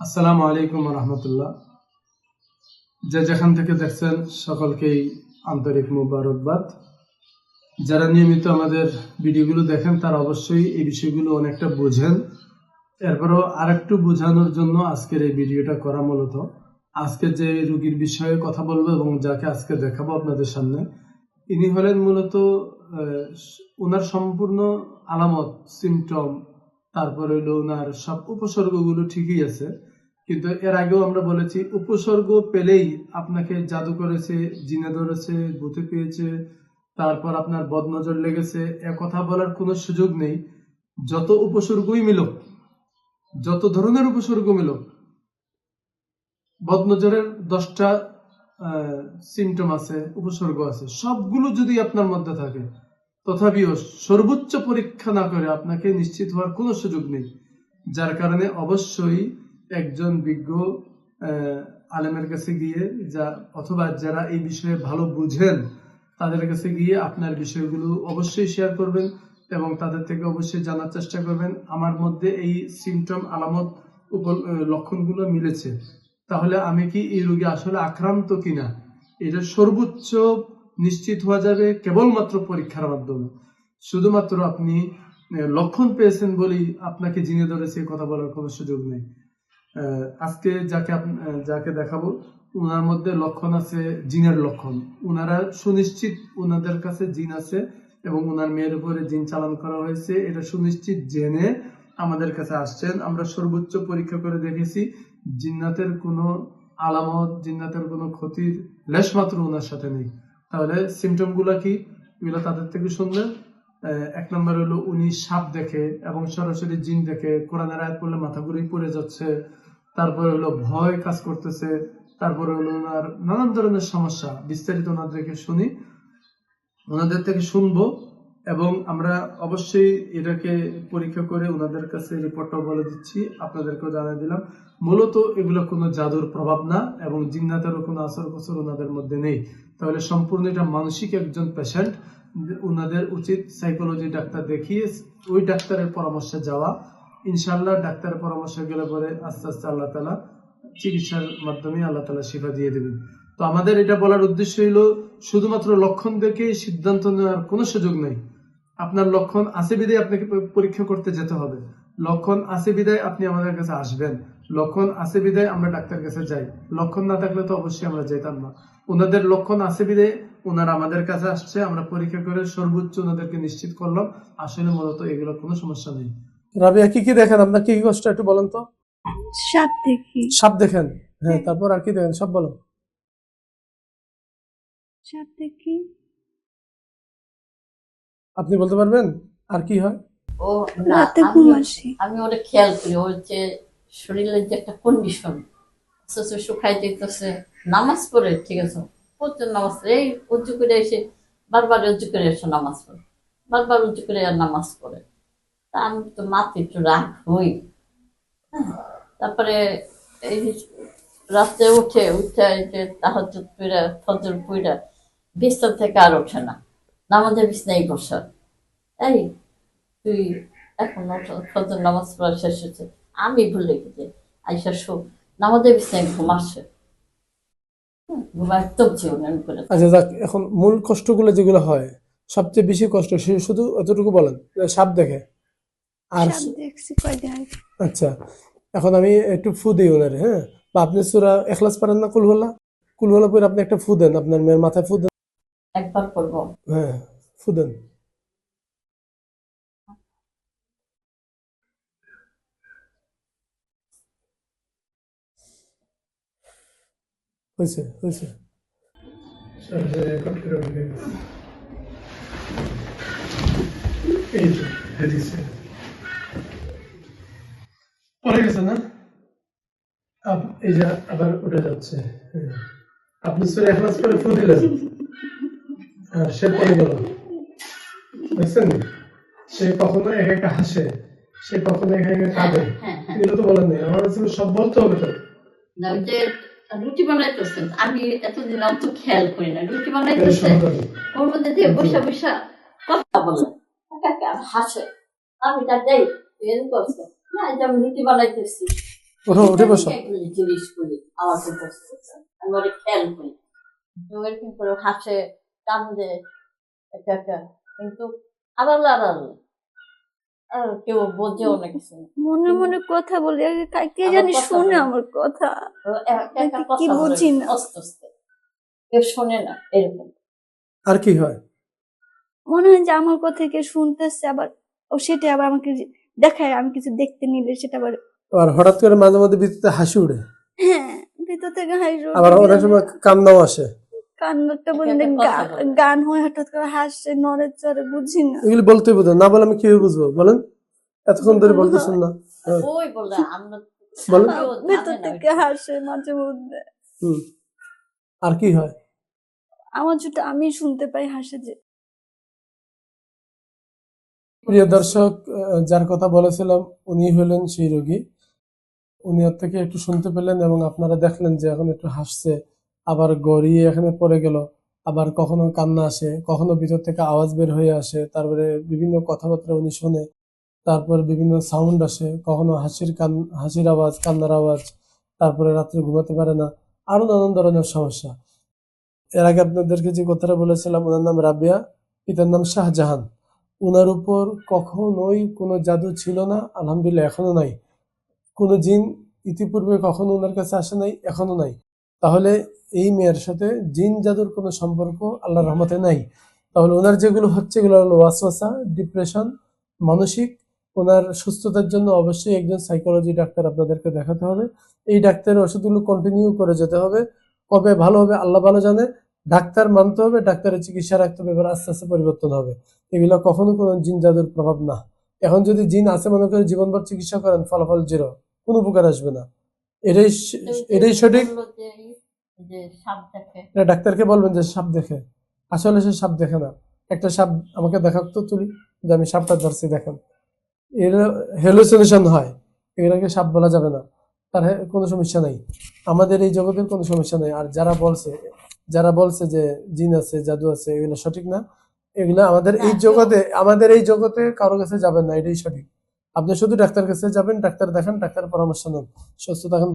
আসসালামু আলাইকুম রহমতুল্লাহ। যে যেখান থেকে দেখছেন, সকলকেই আন্তরিক মুবারকবাদ। যারা নিয়মিত আমাদের ভিডিওগুলো দেখেন, তারা অবশ্যই এই বিষয়গুলো অনেকটা বোঝেন। এরপরও আরেকটু বোঝানোর জন্য আজকের এই ভিডিওটা করা মূলত। আজকে যে রুগীর বিষয়ে কথা বলব এবং যাকে আজকে দেখাবো আপনাদের সামনে, ইনি হলেন মূলত ওনার সম্পূর্ণ আলামত সিমটম তারপরে হলো ওনার সব উপসর্গগুলো ঠিকই আছে। কিন্তু এর আগেও আমরা বলেছি, উপসর্গ পেলেই আপনাকে জাদু করেছে, জিনে ধরেছে ভূতে পেয়েছে, তারপর আপনার বদনজর লেগেছে, এ কথা বলার কোনো সুযোগ নেই। যত উপসর্গই মিলুক, যত ধরনের উপসর্গ মিলুক, বদনজরের দশটা সিমটম আছে, উপসর্গ আছে, সবগুলো যদি আপনার মধ্যে থাকে তথাপিও সর্বোচ্চ পরীক্ষা না করে আপনাকে নিশ্চিত হওয়ার কোনো সুযোগ নেই। যার কারণে অবশ্যই একজন বিজ্ঞ আলেমের কাছে গিয়ে যা, অথবা যারা এই বিষয়ে ভালো বুঝেন, তাদের কাছে গিয়ে আপনার বিষয়গুলো অবশ্যই শেয়ার করবেন এবং তাদের থেকে অবশ্যই জানার চেষ্টা করবেন। আমার মধ্যে এই সিমটম, আলামত লক্ষণগুলো মিলেছে। তাহলে আমি কি এই রোগে আসলে আক্রান্ত কিনা? এটা সর্বোচ্চ নিশ্চিত হওয়া যাবে কেবলমাত্র পরীক্ষার মাধ্যমে। শুধুমাত্র আপনি লক্ষণ পেয়েছেন বলেই আপনাকে জিনে ধরেছে কথা বলার কোনো সুযোগ নেই। আজকে যাকে যাকে দেখাবো ওনার মধ্যে লক্ষণ আছে, জিনের লক্ষণ। ওনারা সুনিশ্চিত ওনাদের কাছে জিন আছে এবং ওনার মেয়ের উপরে জিন চালান করা হয়েছে। এটা সুনিশ্চিত জেনে আমাদের কাছে আসছেন। আমরা সর্বোচ্চ পরীক্ষা করে দেখেছি, জিন্নাতের কোনো আলামত, জিন্নাতের কোনো ক্ষতির লেশমাত্র ওনার সাথে নেই। তাহলে সিমটমগুলা কি? এগুলো তাদের থেকে শুনলে এক নম্বর হলো উনি সাপ দেখে এবং সরাসরি জিন দেখে, কোরআনের আয়াত পড়লে মাথা ঘুরেই পড়ে যাচ্ছে। তারপরে হলো ভয় কাজ করতেছে। তারপরে হলো ওনার নানান ধরনের সমস্যা, বিস্তারিত ওনাদেরকে শুনি। ওনাদের থেকে শুনব। এবং আমরা অবশ্যই এটাকে পরীক্ষা করে ওনাদের কাছে রিপোর্টটাও বলে দিচ্ছি। আপনাদেরকেও জানিয়ে দিলাম। মূলত এগুলো কোনো জাদুর প্রভাব না এবং জিন্নাতেরও কোনো আসর কসর ওনাদের মধ্যে নেই। তাহলে সম্পূর্ণ এটা মানসিক একজন পেশেন্ট ওনাদের উচিত সাইকোলজি ডাক্তার দেখিয়ে ওই ডাক্তারের পরামর্শে যাওয়া। ইনশাল্লাহ ডাক্তারের পরামর্শ গেলে পরে আস্তে আস্তে আল্লাহ তালা চিকিৎসার মাধ্যমে আল্লাহ তালা শিফা দিয়ে দেবেন। তো আমাদের এটা বলার উদ্দেশ্য হলো শুধুমাত্র লক্ষণ দেখে সিদ্ধান্ত নেওয়ার কোনো সুযোগ নেই। আপনার লক্ষণ আছে বিদায় আপনাকে পরীক্ষা করতে যেতে হবে। লক্ষণ আছে বিদায় আপনি আমাদের কাছে আসবেন। লক্ষণ আছে বিদায় আমরা ডাক্তার কাছে যাই। লক্ষণ না থাকলে তো অবশ্যই আমরা যেতাম না। ওনাদের লক্ষণ আছে বিদায় ওনারা আমাদের কাছে আসছে আমরা পরীক্ষা করে সর্বোচ্চ ওনাদেরকে নিশ্চিত করলাম। আসলে মূলত এগুলো কোনো সমস্যা নেই। রাবিয়া কি কি দেখেন? আপনার কি কি কষ্ট? একটু বলেন তো। সাপ দেখি। সাপ দেখেন? হ্যাঁ। তারপর আর কি দেখেন? সব বলো। সাপ দেখি। আপনি বলতে পারবেন? আর কি হয়? ও না রাতে আমি আসে। আমি ওটা খেয়াল করি ওর যে শরীরের যে একটা কন্ডিশন শুকাই দিতেছে নামাজ পড়ে ঠিক আছে? প্রচুর নামাজ পড়ে। এই উঁচু করে এসে বারবার উঁচু করে এসে নামাজ পড়ে। বারবার উঁচু করে আর নামাজ পড়ে। তা আমি তো মাথে একটু রাগ হই। হ্যাঁ, তারপরে এই রাতে উঠে উঠে এই যে তাহাজ পুইরা ফজর পুইরা বিস্তার থেকে আর ওঠে না। নামাজের বিছনাই বসা এই তুই এখন ওঠ- নামাজ পড়া শেষ হয়েছে। আমি ভুলে গেছি আইসা শো নামাজের বিছনায় ঘুম আসে হুম, ঘুম একদম জীবন করে আচ্ছা যাক এখন মূল কষ্টগুলো যেগুলো হয় সবচেয়ে বেশি কষ্ট সে শুধু এতটুকু বলেন সাপ দেখে। আর আচ্ছা এখন আমি একটু ফু দিই ওনারে হ্যাঁ? বা আপনি সুরা এখলাস পারেন না কুলহলা কুলহলা পরে আপনি একটা ফু দেন আপনার মেয়ের মাথায় ফু দেন। একবার করব। হ্যাঁ ফু দেন হয়েছে হয়েছে। পড়ে গেছে না? আপ- এই যে আবার উঠে যাচ্ছে। হ্যাঁ। আপনি সুরে এখলাস করে ফু দিলেন। সে পড়ে গেল দেখছেন সে কখনো একা একা হাসে সে কখনো একা একা কাঁদে। হ্যাঁ হ্যাঁ। এগুলো তো বলেন নেই। আমার কাছে সব বলতে হবে তো। রুটি বানাইতেছেন আমি এতদিন অত খেয়াল করি না। রুটি এই ওর মধ্যে দিয়ে বসে বসে কথা বলে। হাসে। আমি তা দেই এরকম করছে। না এই আমি রুটি বানাইতেছি। ওঠো উঠে বসো। জিনিস করি আমার উপস্থিত আমি ওরে খেয়াল করি। এরকম করে হাসে কান্দে একটা একটা কিন্তু আড়াল আড়াল। আর কেউ বোঝেও না কিছু। মনে মনে কথা বলি। কে জানি শুনে আমার কথা। তো এক- একটা কি বুঝি না। আস্তে আস্তে কেউ শোনে না এরকম। আর কি হয়? মনে হয় যে আমার কথা কে শুনতেছে আবার ও সেটা আবার আমাকে দেখায় আমি কিছু দেখতে নিলে সেটা আবার আর হঠাৎ করে মাঝে মধ্যে ভিতরে হাসি উঠে। হ্যাঁ ভিতর থেকে হাসি আবার অনেক সময় কান্নাও আসে। কান্নাটা বলে একটা কথা গা- বলে। গান হয় হঠাৎ করে হাসছে নড়ে চড়ে বুঝি না। এগুলি বলতে বুঝো না বলে আমি কীভাবে বুঝব? বলেন। এতক্ষণ ধরে বলতেছেন না। ওই বলে আমরা বলো। ভেতর থেকে হাসে মাঝে মধ্যে। আর কি হয়? আমার যেটা আমি শুনতে পাই হাসে যে প্রিয় দর্শক আহ, যার কথা বলেছিলাম উনি হলেন সেই রোগী। উনি ওর থেকে একটু শুনতে পেলেন এবং আপনারা দেখলেন যে এখন একটু হাসছে। আবার গড়িয়ে এখানে পড়ে গেল। আবার কখনো কান্না আসে, কখনো ভিতর থেকে আওয়াজ বের হয়ে আসে, তারপরে বিভিন্ন কথাবার্তা উনি শোনে, তারপর বিভিন্ন সাউন্ড আসে, কখনো হাসির কান, হাসির আওয়াজ, কান্নার আওয়াজ, তারপরে রাত্রে ঘুমাতে পারে না, আরও নানান ধরনের সমস্যা। এর আগে আপনাদেরকে যে কথাটা বলেছিলাম, ওনার নাম রাবিয়া, পিতার নাম শাহজাহান। ওনার উপর কখনোই কোনো জাদু ছিল না, আলহামদুলিল্লাহ এখনও নাই। কোনো জিন ইতিপূর্বে কখনো ওনার কাছে আসে নাই, এখনও নাই। তাহলে এই মেয়ের সাথে জিন জাদুর কোনো সম্পর্ক আল্লাহর রহমতে নাই। তাহলে ওনার যেগুলো হচ্ছে এগুলো হলো ওয়াসওয়াসা ডিপ্রেশন মানসিক। ওনার সুস্থতার জন্য অবশ্যই একজন সাইকোলজি ডাক্তার আপনাদেরকে দেখাতে হবে। এই ডাক্তারের ওষুধগুলো কন্টিনিউ করে যেতে হবে। কবে ভালো হবে আল্লাহ ভালো জানে। ডাক্তার মানতে হবে ডাক্তারের চিকিৎসা রাখতে হবে এবার আস্তে আস্তে পরিবর্তন হবে। এগুলো কখনো কোনো জিন জাদুর প্রভাব না। এখন যদি জিন আছে মনে করে জীবনভর চিকিৎসা করেন ফলাফল জিরো কোনো উপকার আসবে না। এটাই এটাই সঠিক? ডাক্তারকে বলবেন যে সাপ দেখে। আসলে সে সাপ দেখে না। একটা সাপ আমাকে দেখাক তো তুলি যে আমি সাপটা ধরছি দেখেন। এর হেলুসিনেশন হয়। এগুলোকে সাপ বলা যাবে না। তার কোনো সমস্যা নাই। আমাদের এই জগতের কোনো সমস্যা নাই। আর যারা বলছে যারা বলছে যে জিন আছে জাদু আছে এগুলো সঠিক না। এগুলো আমাদের এই জগতে আমাদের এই জগতে কারও কাছে যাবেন না। এটাই সঠিক। আপনি শুধু ডাক্তার কাছে যাবেন ডাক্তার দেখান ডাক্তার পরামর্শ নেন। সুস্থ থাকেন।